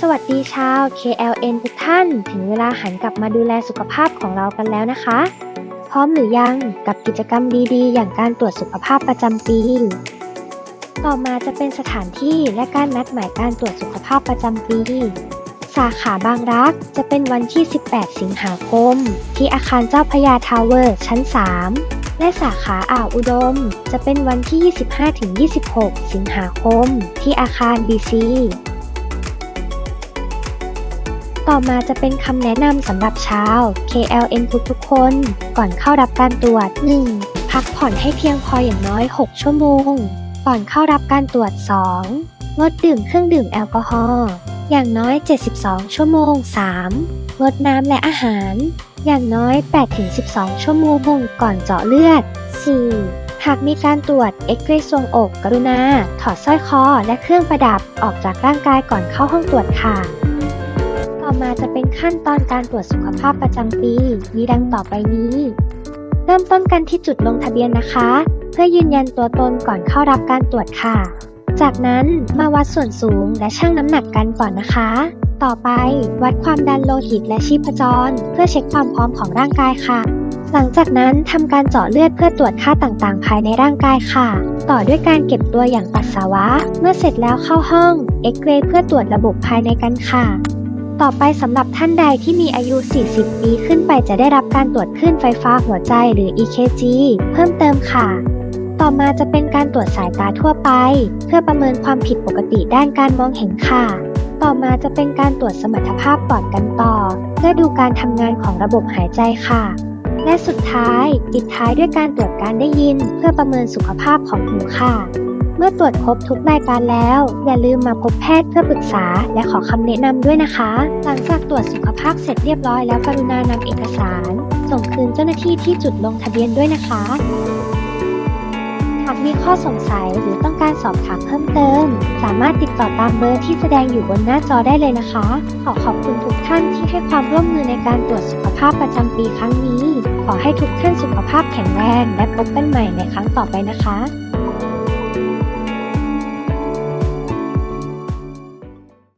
สวัสดีชาว KLN ทุกท่าน ถึงเวลาหันกลับมาดูแลสุขภาพของเรากันแล้วนะคะ พร้อมหรือยังกับกิจกรรมดีๆ อย่างการตรวจสุขภาพประจำปี ต่อมาจะเป็นสถานที่และการนัดหมายการตรวจสุขภาพประจำปี สาขาบางรักจะเป็นวันที่ 18 สิงหาคม ที่อาคารเจ้าพยาทาวเวอร์ชั้น 3และสาขาอ่าวอุดม จะเป็นวันที่ 25-26 สิงหาคม ที่อาคาร BC ต่อมาจะเป็นคำแนะนำสำหรับชาว KLN ทุกๆคน ก่อนเข้ารับการตรวจ 1. พักผ่อนให้เพียงพออย่างน้อย 6 ชั่วโมง ก่อนเข้ารับการตรวจ 2. งดดื่มเครื่องดื่มแอลกอฮอล์อย่างน้อย 72 ชั่วโมง 3. งดน้ำและอาหาร อย่างน้อย 8-12 ชั่วโมงก่อนเจาะเลือด 4. หากมีการตรวจเอ็กซเรย์ทรวงอก กรุณา ถอดสร้อยคอและเครื่องประดับออกจากร่างกายก่อนเข้าห้องตรวจค่ะ มาจะเป็นขั้นตอนการตรวจสุขภาพประจำปี มีดังต่อไปนี้ เริ่มต้นกันที่จุดลงทะเบียนนะคะ เพื่อยืนยันตัวตนก่อนเข้ารับการตรวจค่ะ จากนั้นมาวัดส่วนสูงและชั่งน้ำหนักกันก่อนนะคะ ต่อไปวัดความดันโลหิตและชีพจร เพื่อเช็คความพร้อมของร่างกายค่ะ หลังจากนั้นทำการเจาะเลือดเพื่อตรวจค่าต่างๆ ภายในร่างกายค่ะ ต่อด้วยการเก็บตัวอย่างปัสสาวะ เมื่อเสร็จแล้วเข้าห้องเอ็กเรย์เพื่อตรวจระบบภายในกันค่ะ ต่อไปสำหรับท่านใดที่มีอายุ 40 ปีขึ้นไปจะได้รับการตรวจคลื่นไฟฟ้าหัวใจหรือ EKG เพิ่มเติมค่ะ ต่อมาจะเป็นการตรวจสายตาทั่วไป เพื่อประเมินความผิดปกติด้านการมองเห็นค่ะ ต่อมาจะเป็นการตรวจสมรรถภาพปอดกันต่อ เพื่อดูการทำงานของระบบหายใจค่ะ และสุดท้ายปิดท้ายด้วยการตรวจการได้ยิน เพื่อประเมินสุขภาพของหูค่ะ เมื่อตรวจครบทุกรายการแล้ว อย่าลืมมาพบแพทย์เพื่อปรึกษา และขอคำแนะนำด้วยนะคะ หลังจากตรวจสุขภาพเสร็จเรียบร้อยแล้วกรุณานำเอกสาร ส่งคืนเจ้าหน้าที่ที่จุดลงทะเบียนด้วยนะคะ หากมีข้อสงสัยหรือต้องการสอบถามเพิ่มเติม สามารถติดต่อตามเบอร์ที่แสดงอยู่บนหน้าจอได้เลยนะคะ ขอขอบคุณทุกท่านที่ให้ความร่วมมือในการตรวจสุขภาพประจำปีครั้งนี้ ขอให้ทุกท่านสุขภาพแข็งแรงและพบกันใหม่ในครั้งต่อไปนะคะ